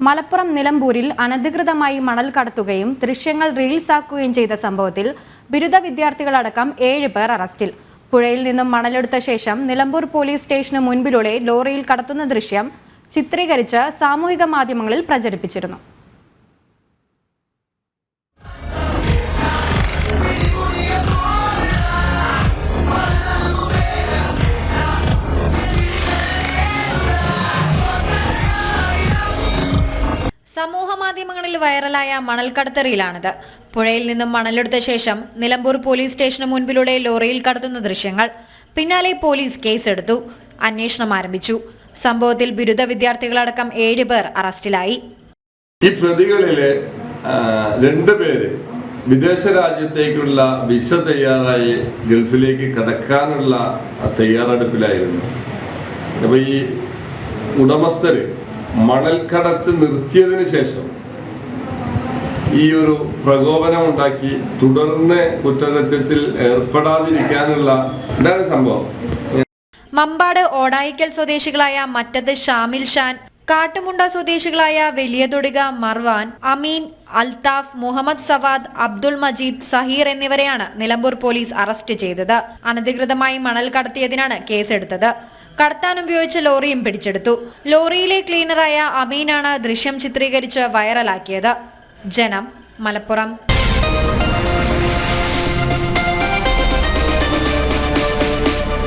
മലപ്പുറം നിലമ്പൂരിൽ അനധികൃതമായി മണൽ കടത്തുകയും ദൃശ്യങ്ങൾ റീൽസാക്കുകയും ചെയ്ത സംഭവത്തിൽ ബിരുദ വിദ്യാർത്ഥികളടക്കം ഏഴ് പേർ അറസ്റ്റിൽ. പുഴയിൽ നിന്നും മണലെടുത്ത ശേഷം നിലമ്പൂർ പോലീസ് സ്റ്റേഷന് മുൻപിലൂടെ ലോറിയിൽ കടത്തുന്ന ദൃശ്യം ചിത്രീകരിച്ച് സാമൂഹിക മാധ്യമങ്ങളിൽ പ്രചരിപ്പിച്ചിരുന്നു. സമൂഹ മാധ്യമങ്ങളിൽ വൈറലായ മണൽക്കടത്തറിയിലാണിത്. പുഴയിൽ നിന്നും മണലെടുത്ത ശേഷം നിലമ്പൂർ പോലീസ് സ്റ്റേഷന് മുൻപിലൂടെ ലോറിയിൽ കടത്തുന്ന ദൃശ്യങ്ങൾ പിന്നാലെ പോലീസ് കേസെടുത്തു അന്വേഷണം ആരംഭിച്ചു. സംഭവത്തിൽ ബിരുദ വിദ്യാർത്ഥികളടക്കം ഏഴ് പേർ അറസ്റ്റിലായി. ഈ പ്രതികളിലെ രണ്ടുപേര് രണ്ട് പേര് വിദേശ രാജ്യത്തേക്കുള്ള വിസ തയ്യാറായി ഗൾഫിലേക്ക് കടക്കാനുള്ള തയ്യാറെടുപ്പിലായിരുന്നു. അപ്പൊ ഈ ഉടമസ്ഥര് മണൽക്കടത്ത് നിർത്തിയതിനു ശേഷം ഈ ഒരു പ്രകോപനം ഉണ്ടാക്കി തുടർന്ന് കുറ്റകൃത്യത്തിൽ ഏർപ്പെടാതിരിക്കാനുള്ള എന്താണ് സംഭവം. മമ്പാട് ഓടായിക്കൽ സ്വദേശികളായ മറ്റത് ഷാമിൽ ഷാൻ കാട്ടുമുണ്ട സ്വദേശികളായ വലിയതൊടിക മർവാൻ അമീൻ അൽതാഫ് മുഹമ്മദ് സവാദ് അബ്ദുൾ മജീദ് സഹീർ എന്നിവരെയാണ് നിലമ്പൂർ പോലീസ് അറസ്റ്റ് ചെയ്തത്. അനധികൃതമായി മണൽ കടത്തിയതിനാണ് കേസെടുത്തത്. കടത്താൻ ഉപയോഗിച്ച ലോറിയും പിടിച്ചെടുത്തു. ലോറിയിലെ ക്ലീനറായ അമീനാണ് ദൃശ്യം ചിത്രീകരിച്ച് വൈറലാക്കിയത്. ജനം മലപ്പുറം.